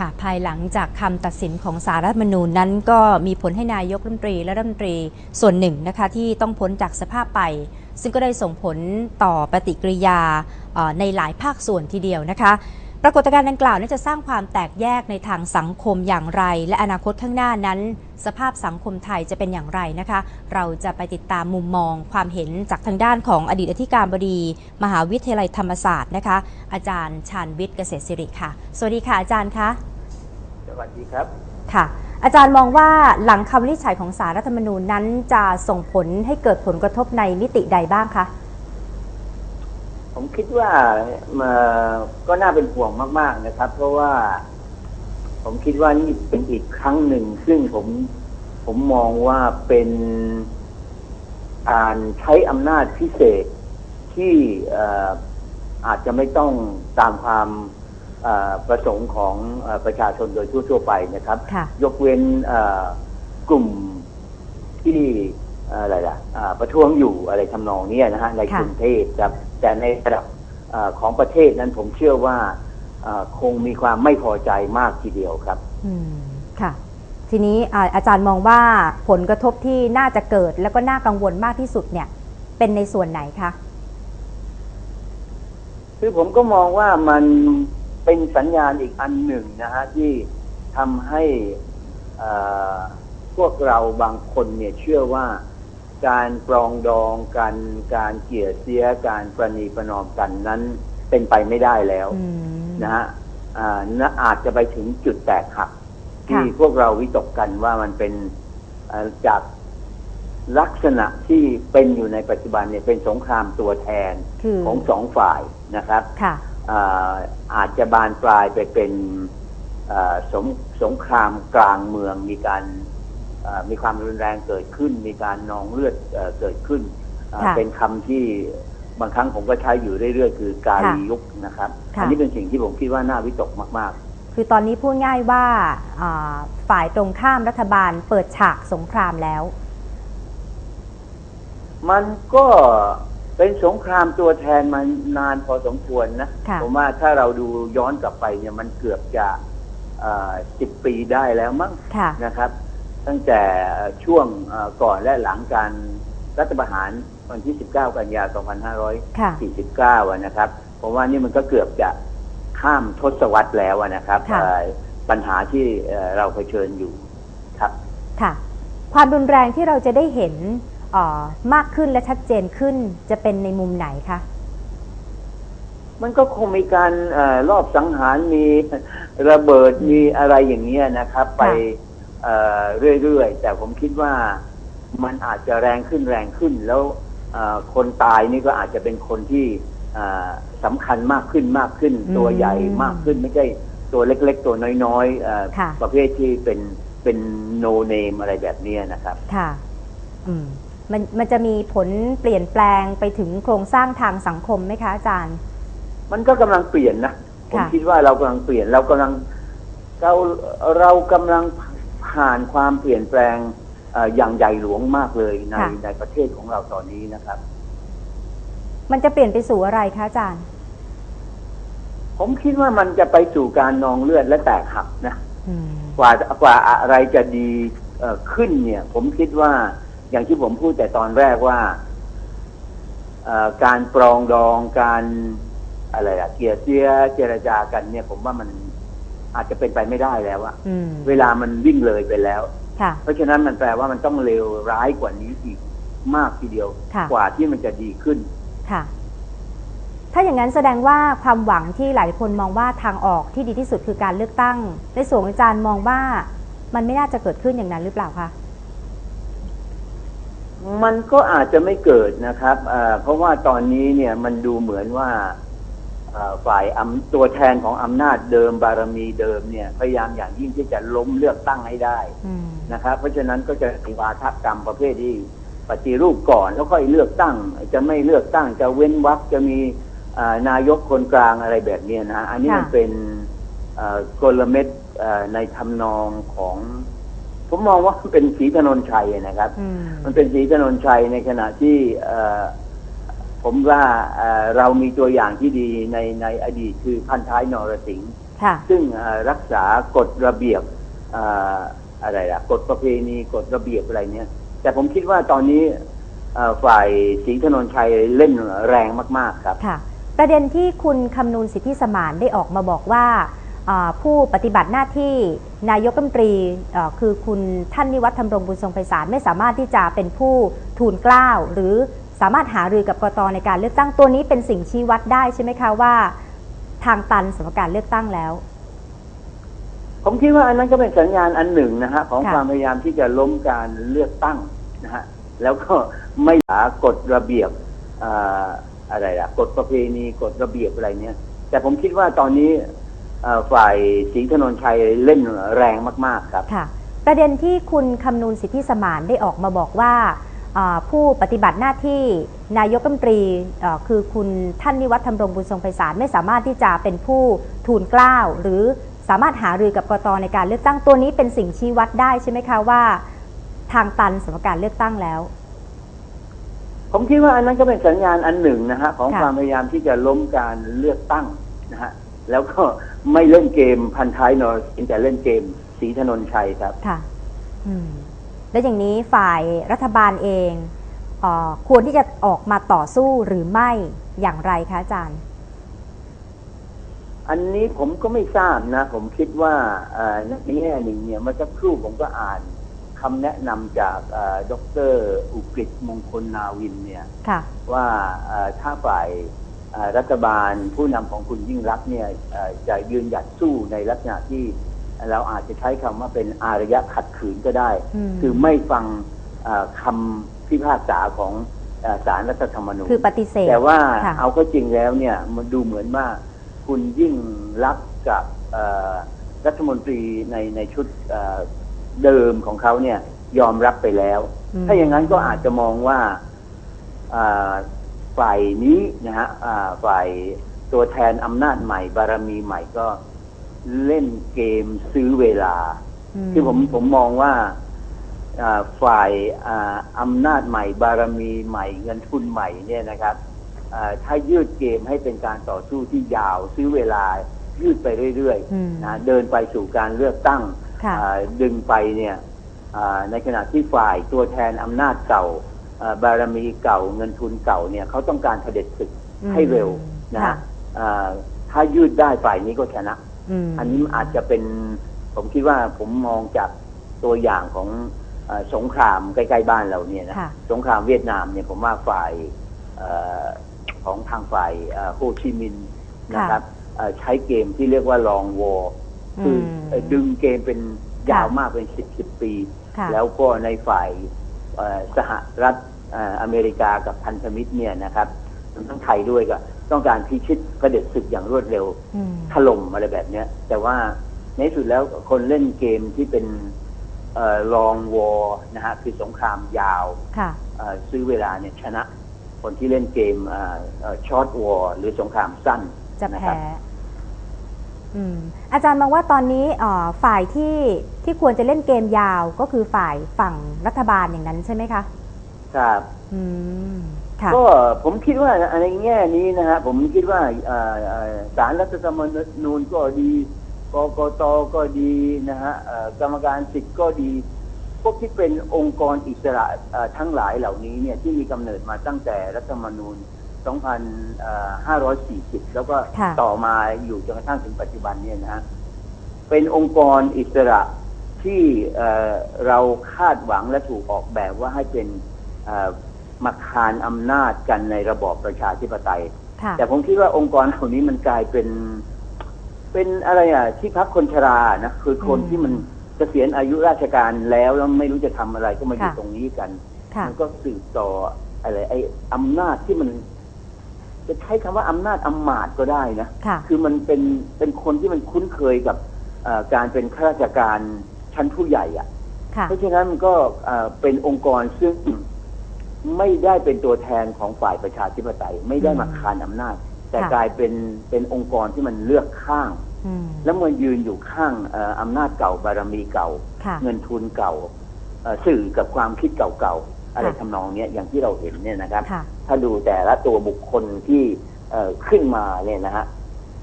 ค่ะ ภายหลังจากคำตัดสินของสารรัฐมนูญนั้นก็มีผลให้นายกรัฐมนตรีและรัฐมนตรีส่วนหนึ่งนะคะที่ต้องพ้นจากสภาพไป ซึ่งก็ได้ส่งผลต่อปฏิกิริยาในหลายภาคส่วนทีเดียวนะคะปรากฏการณ์ดังกล่าวนั้นจะสร้างความแตกแยกในทางสังคมอย่างไร และอนาคตข้างหน้านั้น สภาพสังคมไทยจะเป็นอย่างไรนะคะ เราจะไปติดตามมุมมองความเห็นจากทางด้านของอดีตอธิการบดี มหาวิทยาลัยธรรมศาสตร์นะคะ อาจารย์ชาญวิทย์เกษตรศิริค่ะ สวัสดีค่ะอาจารย์คะ วัสดีครับ ค่ะ อาจารย์มองว่าหลังคำวินิจฉัยของสารรัฐธรรมนูญนั้นจะส่งผลให้เกิดผลกระทบในมิติใดบ้างคะ ผมคิดว่าเอ่อก็น่าเป็นห่วงมาก ๆ นะครับ เพราะว่า ผมคิดว่านี่เป็นอีกครั้งหนึ่ง ซึ่งผมผมมองว่าเป็นการใช้อำนาจพิเศษที่เอ่ออาจจะไม่ต้องตามความเอ่อ ประสงค์ของเอ่อประชาชนโดยทั่วๆไปนะครับค่ะยกเว้นเอ่อกลุ่มที่เอ่ออะไรล่ะอ่าประท้วงอยู่อะไรทำนองเนี้ยนะฮะในค่ะกรุงเทพครับ แต่ในระดับเอ่อของประเทศนั้นผมเชื่อว่าเอ่อคงมีความไม่พอใจมากทีเดียวครับอืมค่ะ ทีนี้อาอาจารย์มองว่าผลกระทบที่น่าจะเกิดแล้วก็น่ากังวลมากที่สุดเนี่ย เป็นในส่วนไหนคะคือผมก็มองว่ามัน เป็นสัญญาณอีกอันหนึ่งนะฮะที่ทำให้เอ่อพวกเราบางคนเนี่ยเชื่อว่าการปรองดองกันการเกลี่ยเสียการประนีประนอมกันนั้นเป็นไปไม่ได้แล้วอืมนะฮะอ่าน่าอาจจะไปถึงจุดแตกหักที่ค่ะพวกเราวิตกกันว่ามันเป็นเอ่อจากลักษณะที่เป็นอยู่ในปัจจุบันเนี่ยเป็นสงครามตัวแทนคือของสองฝ่ายนะครับค่ะ อ่าอาจจะบานปลายไปเป็นอ่าสงสงครามกลางเมืองมีการอ่ามีความรุนแรงเกิดขึ้น มีการนองเลือดเอ่อเกิดขึ้นอ่าค่ะเป็นคำที่บางครั้งผมก็ใช้อยู่เรื่อยๆ คือการค่ะยุคนะครับค่ะอันี้เป็นสิ่งที่ผมคิดว่าน่าวิตกมากคือตอนนี้พูดง่ายว่าอ่าฝ่ายตรงข้ามรัฐบาลเปิดฉากสงครามแล้วๆมันก็ เป็นสงครามตัวแทนมานานพอสมควรนะค่ะ ผมว่าถ้าเราดูย้อนกลับไปเนี่ยมันเกือบจะสิบปีได้แล้วมั้งค่ะ นะครับ ตั้งแต่ช่วงเอ่อก่อนและหลังการรัฐประหารวันที่ 19 กันยาค่ะ2549อะนะครับผมว่านี่มันก็เกือบจะข้ามทศวรรษแล้วอะนะครับค่ะ เอ่อปัญหาที่เอ่อเราเผชิญอยู่ครับ ค่ะ ความรุนแรงที่เราจะได้เห็นเอ่อ มากขึ้นและชัดเจนขึ้นจะเป็นในมุมไหนคะมันก็คงมีการเออรอบสังหารมีระเบิดมีอะไรอย่างเงี้ยนะครับ ไปเอ่อเรื่อยๆ แต่ผมคิดว่ามันอาจจะแรงขึ้นแรงขึ้น แล้วเอ่อคนตายนี่ก็อาจจะเป็นคนที่เอ่อสำคัญมากขึ้นมากขึ้นอืมตัวใหญ่มากขึ้นไม่ใช่ตัวเล็กๆ ตัวน้อยๆเอ่อค่ะประเภทที่เป็นเป็นโนเนมอะไรแบบเนี้ยนะครับ ค่ะ อืม มันมันจะมีผลเปลี่ยนแปลงไปถึงโครงสร้างทางสังคมไหมคะอาจารย์ มันก็กำลังเปลี่ยนนะผมค่ะคิดว่าเรากำลังเปลี่ยนเรากำลังเราเรากำลังผ่านความเปลี่ยนแปลงเอ่ออย่างใหญ่หลวงมากเลยในในประเทศของเราตอนนี้นะครับ มันจะเปลี่ยนไปสู่อะไรคะอาจารย์ ผมคิดว่ามันจะไปสู่การนองเลือดและแตกหักนะอืมกว่ากว่าอะไรจะดีเอ่อขึ้นเนี่ย ผมคิดว่า อย่างที่ผมพูดแต่ตอนแรกว่าเอ่อการปรองดองการอะไรอะเกลียเสียเจรจากันเนี่ย ผมว่ามันอาจจะเป็นไปไม่ได้แล้วอะอืมเวลามันวิ่งเลยไปแล้วค่ะเพราะฉะนั้นมันแปลว่ามันต้องเลวร้ายกว่านี้อีกมากทีเดียวค่ะกว่าที่มันจะดีขึ้นค่ะ ถ้าอย่างนั้นแสดงว่าความหวังที่หลายคนมองว่าทางออกที่ดีที่สุดคือการเลือกตั้งในส่วนของอาจารย์มองว่ามันไม่น่าจะเกิดขึ้นอย่างนั้นหรือเปล่าคะ มันก็อาจจะไม่เกิดนะครับเพราะว่าตอนนี้เนี่ยมันดูเหมือนว่าฝ่ายอำตัวแทนของอำนาจเดิมบารมีเดิมเนี่ย พยายามอย่างยิ่งที่จะล้มเลือกตั้งให้ได้นะครับ เพราะฉะนั้นก็จะมีวาทกรรมประเภทที่ปฏิรูปก่อนแล้วค่อยเลือกตั้ง จะไม่เลือกตั้งจะเว้นวรรคจะมีนายกคนกลางอะไรแบบนี้นะ อันนี้มันเป็นกลเม็ดในทำนองของ ผมมองว่ามันเป็นสีถนนชัยนะครับอืมมันเป็นสีถนนชัยในขณะที่เอ่อผมว่าเอ่อเรามีตัวอย่างที่ดีในในอดีตคือพันท้ายนรสิงห์ค่ะซึ่งเอ่อรักษากฎระเบียบเอ่ออะไรล่ะกฎประเพณีกฎระเบียบอะไรเนี่ย แต่ผมคิดว่าตอนนี้เอ่อฝ่ายศรีถนนชัยเล่นแรงมาก ๆ ครับ ค่ะ ประเด็นที่คุณคำนูนสิทธิสมานได้ออกมาบอกว่าอ่า ผู้ปฏิบัติหน้าที่นายกรัฐมนตรีเอ่อคือคุณท่านนิวัฒน์ธรรมรงบุญทรงไพศาลไม่สามารถที่จะเป็นผู้ทูลเกล้าหรือสามารถหารือกับกตในการเลือกตั้งตัวนี้เป็นสิ่งชี้วัดได้ใช่ไหมคะว่า ทางตันสำหรับการเลือกตั้งแล้ว ผมคิดว่าอันนั้นก็เป็นสัญญาณอันหนึ่งนะฮะของค่ะความพยายามที่จะล้มการเลือกตั้งนะฮะแล้วก็ไม่หากฎระเบียบเอ่ออะไรล่ะกฎประเพณีกฎระเบียบอะไรเนี่ยแต่ผมคิดว่าตอนนี้เอ่อ ฝ่ายศรีถนนชัยเล่นแรงมาก ๆ ครับค่ะ ประเด็นที่คุณคำนูนสิทธิสมานได้ออกมาบอกว่าอ่าผู้ปฏิบัติหน้าที่นายกรัฐมนตรีเอ่อคือคุณท่านนิวัฒน์ธรรมรงบุญทรงไพศาลไม่สามารถที่จะเป็นผู้ทูลเกล้าหรือสามารถหารือกับกตในการเลือกตั้งตัวนี้เป็นสิ่งชี้วัดได้ใช่ไหมคะว่าทางตันสำหรับการเลือกตั้งแล้ว ผมคิดว่าอันนั้นก็เป็นสัญญาณอันหนึ่งนะฮะของค่ะความพยายามที่จะล้มการเลือกตั้งนะฮะ แล้วก็ไม่เล่นเกมพันท้ายนอร์สิงแต่เล่นเกมศรีถนนชัยครับค่ะอืมและอย่างนี้ฝ่ายรัฐบาลเองเออควรที่จะออกมาต่อสู้หรือไม่อย่างไรคะอาจารย์ อันนี้ผมก็ไม่ทราบนะ ผมคิดว่าเอ่อในแง่หนึ่งเนี่ยเมื่อสักครู่ผมก็อ่านคำแนะนำจากเอ่อดรอุกฤษมงคลนาวินเนี่ยค่ะว่าเอ่อถ้าฝ่ายเอ่อ รัฐบาลผู้นำของคุณยิ่งรักษณ์เนี่ยเอ่อจะยืนหยัดสู้ในลักษณะที่เราอาจจะใช้คำว่าเป็นอารยะขัดขืนก็ได้อืมคือไม่ฟังเอ่อคำพิพากษาของเอ่อศาลรัฐธรรมนูญคือปฏิเสธแต่ว่าค่ะเอาก็จริงแล้วเนี่ยมันดูเหมือนว่าคุณยิ่งรักษณ์กับเอ่อรัฐมนตรีในในชุดเอ่อเดิมของเขาเนี่ยยอมรับไปแล้วอืมถ้าอย่างนั้นก็อาจจะมองว่าอ่า ฝ่ายนี้นะฮะอ่าฝ่ายตัวแทนอำนาจใหม่ บารมีใหม่ก็เล่นเกมซื้อเวลาคือผมผมมองว่าอ่าฝ่ายอ่าอำนาจใหม่ บารมีใหม่ เงินทุนใหม่เนี่ยนะครับอ่าถ้ายืดเกมให้เป็นการต่อสู้ที่ยาว ซื้อเวลายืดไปเรื่อยอืมๆนะเดินไปสู่การเลือกตั้งค่ะอ่าดึงไปเนี่ยอ่าในขณะที่ฝ่ายตัวแทนอำนาจเก่าอ่า บารมีเก่าเงินทุนเก่าเนี่ยเขาต้องการเผด็จศึกอืมให้เร็วนะค่ะฮะอ่าถ้ายืดได้ฝ่ายนี้ก็ชนะมอันนี้อาจจะเป็นผมคิดว่าผมมองจากตัวอย่างของเออสงครามใกล้ๆบ้านเราเนี่ยนะค่ะสงครามเวียดนามเนี่ยผมว่าฝ่ายเออของทางฝ่ายเอ่อโฮชิมินห์นะครับเอ่อใช้เกมที่เรียกว่าลองวอร์คืออมเอ่อดึงเกมเป็นยาวค่ะมากเป็นสิบสิบปีค่ะแล้วก็ในฝ่ายเอ่อสหรัฐเอ่ออเมริกากับพันธมิตรเนี่ยนะครับรวมทั้งไทยด้วยก็ต้องการพิชิตเผด็จศึกอย่างรวดเร็วอืมถล่มอะไรแบบเนี้ย แต่ว่าในที่สุดแล้วคนเล่นเกมที่เป็นลองวอร์นะฮะคือสงครามยาวค่ะเอ่อซื้อเวลาเนี่ยชนะ คนที่เล่นเกมช็อตวอร์หรือสงครามสั้นจะนะครัแพ้บอืมอาจารย์มองว่าตอนนี้เอ่อฝ่ายที่ที่ควรจะเล่นเกมยาวก็คือฝ่ายฝั่งรัฐบาลอย่างนั้นใช่ไหมคะ ครับอืมค่ะก็ผมคิดว่าในแง่นี้นะฮะผมคิดว่าเอ่อเอ่อศาลรัฐธรรมนูญก็ดีกกตก็ดีนะฮะเอ่อกรรมการสิทธิ์ก็ดีพวกที่เป็นองค์กรอิสระเอ่อทั้งหลายเหล่านี้เนี่ยที่มีกำเนิดมาตั้งแต่รัฐธรรมนูญ 2540 แล้วก็ค่ะต่อมาอยู่จนกระทั่งถึงปัจจุบันเนี่ยนะฮะเป็นองค์กรอิสระที่เอ่อเราคาดหวังและถูกออกแบบว่าให้เป็นเอ่อ มาคานอำนาจกันในระบอบประชาธิปไตยค่ะแต่ผมคิดว่าองค์กรเหล่านี้มันกลายเป็น เป็นอะไรอะ ที่พักคนชรานะคือคนอืมที่มันเกษียณอายุราชการแล้วแล้วไม่รู้จะทำอะไรก็มาอยู่ค่ะตรงนี้กันค่ะมันก็สืบต่ออะไร ไอ้อำนาจที่มัน จะใช้คำว่าอำนาจอำมาตย์ก็ได้นะค่ะคือมันเป็นเป็นคนที่มันคุ้นเคยกับเอ่อการเป็นข้าราชการชั้นผู้ใหญ่ อะค่ะเพราะฉะนั้นมันก็เอ่อเป็นองค์กรซึ่ง ไม่ได้เป็นตัวแทนของฝ่ายประชาธิปไตย ไม่ได้มาอืมคานอำนาจ แต่ค่ะกลายเป็นเป็นองค์กรที่มันเลือกข้างอืมแล้วมันยืนอยู่ข้างเอ่ออำนาจเก่าบารมีเก่าค่ะเงินทุนเก่าเอ่อสื่อกับความคิดเก่าๆอะไรค่ะทำนองเนี้ยอย่างที่เราเห็นเนี่ยนะครับค่ะถ้าดูแต่ละตัวบุคคลที่เอ่อขึ้นมาเนี่ยนะฮะ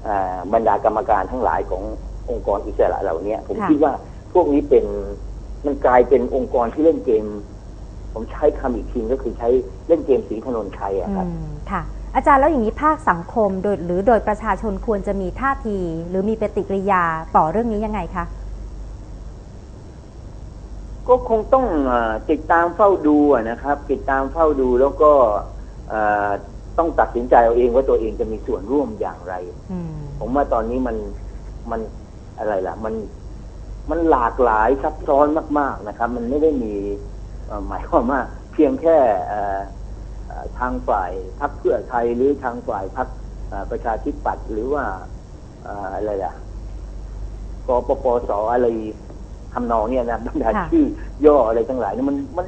อ่าบรรดากรรมการทั้งหลายขององค์กรอิสระเหล่านี้ผมค่ะคิดว่าพวกนี้เป็นมันกลายเป็นองค์กรที่เล่นเกม ผมใช้คำอีกทีก็คือใช้เล่นเกมสีถนนชัยอะครับอืมค่ะ อาจารย์แล้วอย่างนี้ภาคสังคมโดยหรือโดยประชาชนควรจะมีท่าที หรือมีปฏิกิริยาต่อเรื่องนี้ยังไงคะ ก็คงต้องเออติดตามเฝ้าดูอะนะครับ ติดตามเฝ้าดูแล้วก็เอ่อต้องตัดสินใจเอาเองว่าตัวเองจะมีส่วนร่วมอย่างไรอืมผมว่าตอนนี้มันมันอะไรล่ะ มันมันหลากหลายซับซ้อนมาก ๆนะครับ มันไม่ได้มีเอ่อ หมายความว่าเพียงแค่เอ่อเอ่อทางฝ่ายพรรคเพื่อไทยหรือทางฝ่ายพรรคเอ่อประชาธิปัตย์หรือว่าเอ่ออะไรล่ะกปปสอะไรทำนองเนี่ยนะบรรดาค่ะชื่อย่ออะไรทั้งหลายเนี่ยมันมัน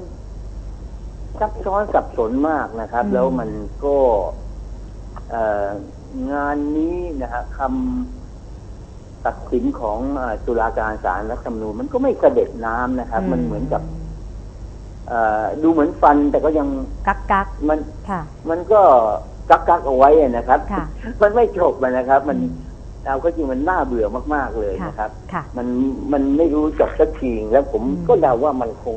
ซับซ้อนสับสนมากนะครับอืมแล้วมันก็เอ่องานนี้นะฮะคำตัดสินของเอ่อตุลาการศาลรัฐธรรมนูญมันก็ไม่เสด็จน้ำนะครับ มันเหมือนกับเอ่อ ดูเหมือนฟันแต่ก็ยังกักกักมันค่ะ มันก็กักกักๆเอาไว้อะนะครับค่ะมันไม่จบอะนะครับ มันอืมเอาก็จริงมันน่าเบื่อมาก ๆเลยค่ะนะครับค่ะมันมันไม่รู้จบสักทีแล้วผมอืมก็เดาว่ามันคง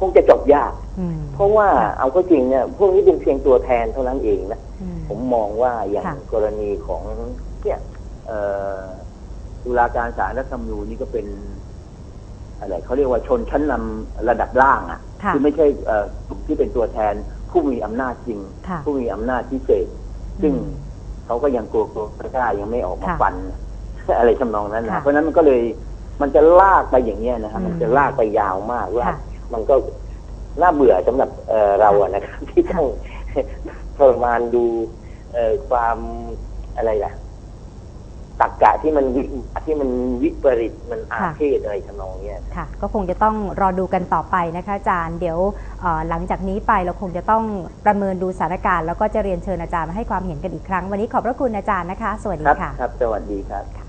คงจะจบยากอืมเพราะว่าค่ะเอาก็จริงเนี่ยพวกนี้เป็นเพียงตัวแทนเท่านั้นเองนะอืมผมมองว่าอย่างค่ะกรณีของเนี่ยเอ่อตุลาการศาลรัฐธรรมนูญนี่ก็เป็นอะไรเขาเรียกว่าชนชั้นนำระดับล่างอะ ค่ะอไม่ใช่เอ่อกลุ่มที่เป็นตัวแทนผู้มีอำนาจจริงค่ะผู้มีอำนาจพิเศษ ซึ่งอืมเขาก็ยังกลัวกลัวไม่กล้ายังไม่ออกมาค่ะฟัน อะไรทำนองนั้นค่ะนะเพราะฉะนั้นมันก็เลยมันจะลากไปอย่างเงี้ยนะครับอืมมันจะลากไปยาวมากว่าค่ะมันก็น่าเบื่อสำหรับเอ่อเราอะนะครับที่ต้องทรมานดูเอ่อความอะไรล่ะ ตักกะที่มันวิที่มันวิปริตมันอาค่ะเพศอะไรทำนองเนี้ยค่ะ ก็คงจะต้องรอดูกันต่อไปนะคะอาจารย์ เดี๋ยวเอ่อหลังจากนี้ไปเราคงจะต้องประเมินดูสถานการณ์แล้วก็จะเรียนเชิญอาจารย์มาให้ความเห็นกันอีกครั้ง วันนี้ขอบพระคุณอาจารย์นะคะ สวัสดีครับค่ะครับสวัสดีครับ